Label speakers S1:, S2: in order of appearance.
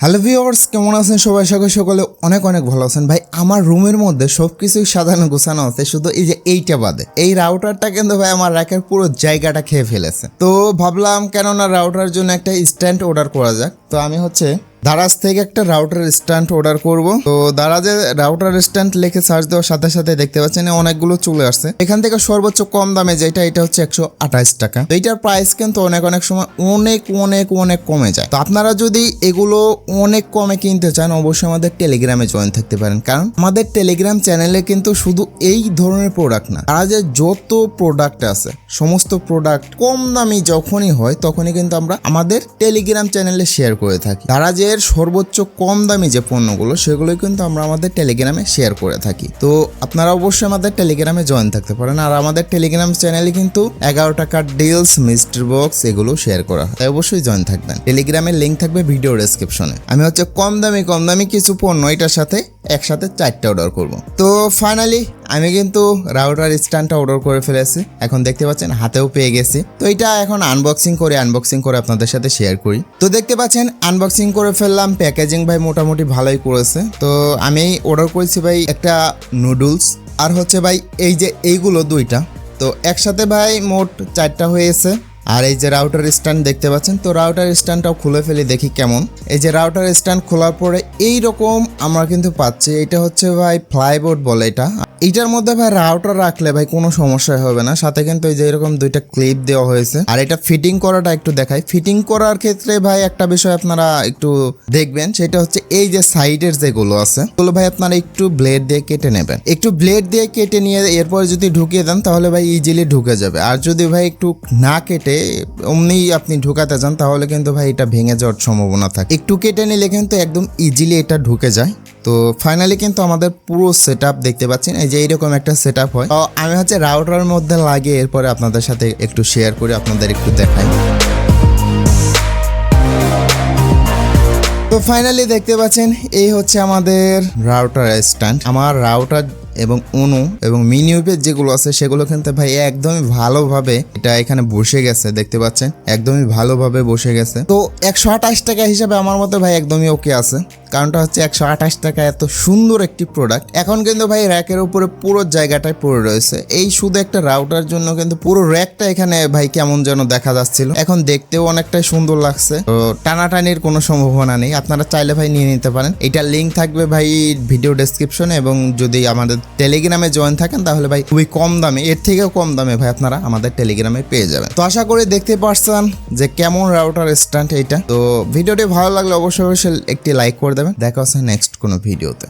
S1: Hello viewers কেমন আছেন সবাই? সকাল সকলে অনেক অনেক ভালো আছেন। ভাই, আমার রুমের মধ্যে সব কিছুই সাধারণ গোছানো আছে, শুধু এই যে এইটা বাদে। এই রাউটারটা কিন্তু ভাই আমার র্যাকের পুরো জায়গাটা খেয়ে ফেলেছে। তো ভাবলাম কেননা রাউটার জন্য একটা স্ট্যান্ড অর্ডার করা যাক। তো আমি হচ্ছে দারাজ থেকে একটা রাউটার স্ট্যান্ড অর্ডার করব। তো দারাজে রাউটার স্ট্যান্ড লিখে সার্চ দেওয়ার সাথে সাথে দেখতে পাচ্ছেন অনেকগুলো চলে আসছে। এখান থেকে সর্বোচ্চ কম দামে যেটা, এটা হচ্ছে একশো আঠাশ টাকা। তো এইটার প্রাইস কিন্তু অনেক অনেক সময় অনেক অনেক অনেক কমে যায়। তো আপনারা যদি এগুলো অনেক কমে কিনতে চান, অবশ্যই আমাদের টেলিগ্রামে জয়েন থাকতে পারেন। কারণ আমাদের টেলিগ্রাম চ্যানেলে কিন্তু শুধু এই ধরনের প্রোডাক্ট না যে যত প্রোডাক্ট আছে, সমস্ত প্রোডাক্ট কম দামি যখনই হয়, তখনই কিন্তু আমরা আমাদের টেলিগ্রাম চ্যানেলে শেয়ার করে থাকি। তারা যে সর্বোচ্চ কম দামি যে পণ্যগুলো সেগুলো কিন্তু আমরা আমাদের টেলিগ্রামে শেয়ার করে থাকি। তো আপনারা অবশ্যই আমাদের টেলিগ্রামে জয়েন থাকতে পারেন। আর আমাদের টেলিগ্রাম চ্যানেলে কিন্তু এগারো টাকার ডিলস মিস্টার বক্স এগুলো শেয়ার করা হয়। তাই অবশ্যই জয়েন থাকবেন। টেলিগ্রামের লিঙ্ক থাকবে ভিডিও ডেসক্রিপশনে আমি হচ্ছে কম দামি কম দামি কিছু পণ্য এটার সাথে একসাথে চারটে অর্ডার করব। তো ফাইনালি আমি কিন্তু রাউটার স্ট্যান্ডটা অর্ডার করে ফেলেছি। এখন দেখতে পাচ্ছেন হাতেও পেয়ে গেছি। তো এটা এখন আনবক্সিং করে আনবক্সিং করে আপনাদের সাথে শেয়ার করি। তো দেখতে পাচ্ছেন আনবক্সিং করে ফেললাম প্যাকেজিং ভাই মোটামুটি ভালোই করেছে। তো আমি অর্ডার করেছি ভাই একটা নুডলস আর হচ্ছে ভাই এই যে এইগুলো দুইটা। তো একসাথে ভাই মোট চারটা হয়েছে। আর এই যে রাউটার স্ট্যান্ড দেখতে পাচ্ছেন, তো রাউটার স্ট্যান্ডটাও খুলে ফেলি, দেখি কেমন। এই যে রাউটার স্ট্যান্ড খোলার পরে এই রকম আমরা কিন্তু পাচ্ছি, এটা হচ্ছে ভাই ফ্লাইবোর্ড বলে এটা। এইটার মধ্যে ভাই রাউটার রাখলে ভাই কোনো সমস্যা হবে না। সাথে কিন্তু এই যে এরকম দুইটা ক্লিপ দেওয়া হয়েছে। আর এটা ফিটিং করাটা একটু দেখাই। ফিটিং করার ক্ষেত্রে ভাই একটা বিষয় আপনারা একটু দেখবেন, সেটা হচ্ছে এই যে সাইডের যেগুলো আছে ওগুলো ভাই আপনারা একটু ব্লেড দিয়ে কেটে নেবেন। একটু ব্লেড দিয়ে কেটে নিয়ে এরপর যদি ঢুকিয়ে দেন, তাহলে ভাই ইজিলি ঢুকে যাবে। আর যদি ভাই একটু না কেটে অমনি আপনি ঢুকাতে যান তাহলে কিন্তু ভাই এটা ভেঙে যাওয়ার সম্ভাবনা থাকে। একটু কেটে নিলে কিন্তু একদম ইজিলি এটা ঢুকে যায়। তো ফাইনালি কিন্তু আমাদের পুরো সেট দেখতে পাচ্ছেন, এই যে এইরকম একটা সেট হয়। তো আমি হচ্ছে রাউটারের মধ্যে লাগে এরপরে আপনাদের সাথে একটু শেয়ার করে আপনাদের একটু দেখাই। তো ফাইনালি দেখতে পাচ্ছেন, এই হচ্ছে আমাদের রাউটার স্ট্যান্ড আমার রাউটার এবং অনু এবং মিনিউপের যেগুলো আছে সেগুলো কিন্তু ভাই একদমই ভালোভাবে এটা এখানে বসে গেছে, দেখতে পাচ্ছেন? একদমই ভালোভাবে বসে গেছে। তো একশো আঠাশ টাকা হিসাবে আমার মতে ভাই একদমই ওকে আছে। কারণটা হচ্ছে একশো আঠাশ টাকা এত সুন্দর একটি প্রোডাক্ট এখন কিন্তু ভাই র্যাকের উপরে পুরো জায়গাটায় পড়ে রয়েছে। এই শুধু একটা রাউটার জন্য কিন্তু পুরো র্যাকটা এখানে ভাই কেমন যেন দেখা যাচ্ছিল। এখন দেখতেও অনেকটাই সুন্দর লাগছে। তো টানাটানির কোনো সম্ভাবনা নেই। আপনারা চাইলে ভাই নিয়ে নিতে পারেন। এটা লিঙ্ক থাকবে ভাই ভিডিও ডেসক্রিপশনে এবং যদি আমাদের টেলিগ্রামে জয়েন থাকেন, তাহলে ভাই খুবই কম দামে, এর থেকেও কম দামে ভাই আপনারা আমাদের টেলিগ্রামে পেয়ে যাবেন। তো আশা করি দেখতে পারছেন যে কেমন রাউটার স্ট্যান্ড এইটা। তো ভিডিওটি ভালো লাগলে অবশ্যই অবশ্যই একটি লাইক করে দেবেন। দেখা হচ্ছে নেক্সট কোনো ভিডিওতে।